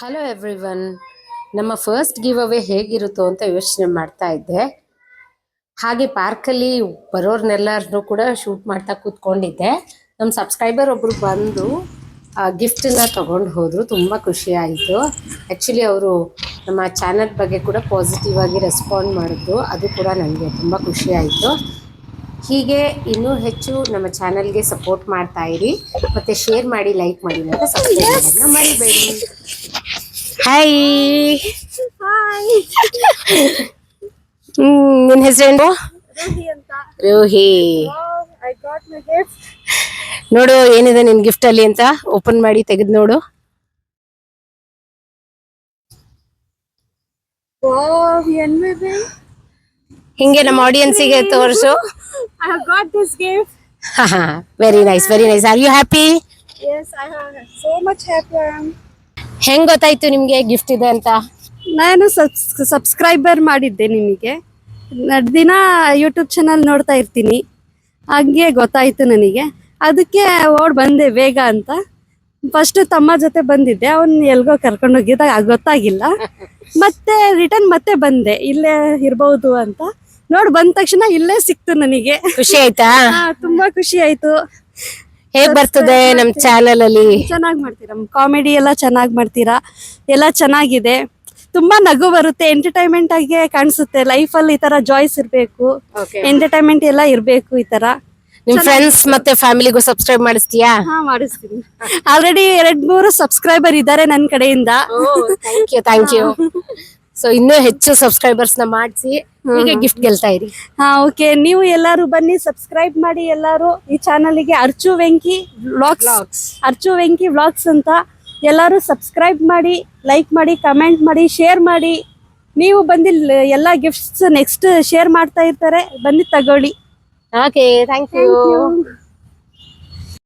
Hello everyone ನಮ್ಮ first giveaway ಹೇಗಿರುತ್ತೋ ಅಂತ ಯೋಚನೆ ಮಾಡ್ತಾ ಇದ್ದೆ. ಹಾಗೆ ಪಾರ್ಕಲ್ಲಿ ಬರೋರ್ನೆಲ್ಲರನ್ನೂ ಕೂಡ ಶೂಟ್ ಮಾಡ್ತಾ ಕೂತ್ಕೊಂಡಿದ್ದೆ. ನಮ್ಮ ಸಬ್ಸ್ಕ್ರೈಬರ್ ಒಬ್ಬರು ಬಂದು ಗಿಫ್ಟನ್ನ ತೊಗೊಂಡು ಹೋದರು. ತುಂಬ ಖುಷಿ ಆಯಿತು. ಆ್ಯಕ್ಚುಲಿ ಅವರು ನಮ್ಮ ಚಾನಲ್ ಬಗ್ಗೆ ಕೂಡ ಪಾಸಿಟಿವ್ ಆಗಿ ರೆಸ್ಪಾಂಡ್ ಮಾಡಿದ್ರು. ಅದು ಕೂಡ ನನಗೆ ತುಂಬ ಖುಷಿ ಆಯಿತು. ಹೀಗೆ ಇನ್ನೂ ಹೆಚ್ಚು ನಮ್ಮ ಚಾನಲ್ಗೆ ಸಪೋರ್ಟ್ ಮಾಡ್ತಾ ಇರಿ. ಮತ್ತು ಶೇರ್ ಮಾಡಿ ಲೈಕ್ ಮಾಡಿ ಮತ್ತು ಸಬ್ಸ್ಕ್ರೈಬ್ ಮರಿಬೇಡಿ. ಹಾಯ್ ನಿನ್ನ ಹೆಸರೇನು Rohi I got my gift. ನೋಡು ಏನಿದೆ ನಿನ್ ಗಿಫ್ಟ್ ಅಲ್ಲಿ ಅಂತ ಓಪನ್ ಮಾಡಿ ತೆಗೆದು ನೋಡು. ಹಿಂಗೆ ನಮ್ಮ ಆಡಿಯನ್ಸಿಗೆ ತೋರಿಸು. I have got this gift. Very nice very nice are you happy Yes, I am. So much happy. ಹೆಂಗ್ ಗೊತ್ತಾಯ್ತು ನಿಮ್ಗೆ ಗಿಫ್ಟ್ ಇದೆ ಅಂತ? ನಾನು ಸಬ್ಸ್ಕ್ರೈಬರ್ ಮಾಡಿದ್ದೆ ನಿಮಗೆ. ದಿನ ಯೂಟ್ಯೂಬ್ ಚಾನಲ್ ನೋಡ್ತಾ ಇರ್ತೀನಿ. ಹಂಗೆ ಗೊತ್ತಾಯ್ತು ನನಗೆ. ಅದಕ್ಕೆ ಓಡ್ ಬಂದೆ ಬೇಗ ಅಂತ. ಫಸ್ಟ್ ತಮ್ಮ ಜೊತೆ ಬಂದಿದ್ದೆ. ಅವನ್ ಎಲ್ಗೋ ಕರ್ಕೊಂಡು ಹೋಗಿದ್ದ ಗೊತ್ತಾಗಿಲ್ಲ. ಮತ್ತೆ ರಿಟರ್ನ್ ಮತ್ತೆ ಬಂದೆ. ಇಲ್ಲೇ ಇರ್ಬಹುದು ಅಂತ. ನೋಡ್ ಬಂದ ತಕ್ಷಣ ಇಲ್ಲೇ ಸಿಕ್ತು ನನಗೆ. ಖುಷಿ ಆಯ್ತಾ? ಹಾ, ತುಂಬಾ ಖುಷಿ ಆಯ್ತು. ಹೇಗ್ ಬರ್ತದೆ ನಮ್ ಚಾನಲ್ ಅಲ್ಲಿ ಚೆನ್ನಾಗಿ ಮಾಡ್ತೀರಾ? ಕಾಮಿಡಿ ಎಲ್ಲ ಚೆನ್ನಾಗಿ ಮಾಡ್ತೀರಾ? ಎಲ್ಲ ಚೆನ್ನಾಗಿದೆ. ತುಂಬಾ ನಗು ಬರುತ್ತೆ ಎಂಟರ್ಟೈನ್ಮೆಂಟ್ ಆಗಿ ಕಾಣಿಸುತ್ತೆ. ಲೈಫ್ ಅಲ್ಲಿ ಈ ತರ ಜಾಯ್ಸ್ ಇರ್ಬೇಕು. ಎಂಟರ್ಟೈನ್ಮೆಂಟ್ ಎಲ್ಲ ಇರ್ಬೇಕು ಈ ತರ. ನಿಮ್ ಫ್ರೆಂಡ್ಸ್ ಮತ್ತೆ ಫ್ಯಾಮಿಲಿಗೂ ಸಬ್ಸ್ಕ್ರೈಬ್ ಮಾಡಿಸ್ತೀಯಾ? ಹಾ ಮಾಡಿಸ್ತೀನಿ. ಆಲ್ರೆಡಿ ಎರಡ್ ಮೂರು ಸಬ್ಸ್ಕ್ರೈಬರ್ ಇದ್ದಾರೆ ನನ್ ಕಡೆಯಿಂದ. Thank you thank you so ಇನ್ನೂ ಹೆಚ್ಚು ಸಬ್ಸ್ಕ್ರೈಬರ್ಸ್ನ ಮಾಡಿಸಿ ಹೀಗೆ ಗಿಫ್ಟ್ ಗೆಲ್ತಾ ಇರಿ. ಹಾ ಓಕೆ ನೀವು ಎಲ್ಲಾರು ಬನ್ನಿ ಸಬ್ಸ್ಕ್ರೈಬ್ ಮಾಡಿ ಎಲ್ಲಾರು ಈ ಚಾನಲ್ಗೆ ಅರ್ಚು ವೆಂಕಿ ವ್ಲಾಗ್ಸ್ ಅರ್ಚು ವೆಂಕಿ ವ್ಲಾಗ್ಸ್ ಅಂತ ಎಲ್ಲಾರು ಸಬ್ಸ್ಕ್ರೈಬ್ ಮಾಡಿ ಲೈಕ್ ಮಾಡಿ ಕಮೆಂಟ್ ಮಾಡಿ ಶೇರ್ ಮಾಡಿ. ನೀವು ಬಂದಿ ಎಲ್ಲಾ ಗಿಫ್ಟ್ಸ್ ನೆಕ್ಸ್ಟ್ ಶೇರ್ ಮಾಡ್ತಾ ಇರ್ತಾರೆ. ಬನ್ನಿ ತಗೊಳ್ಳಿ. Okay thank you.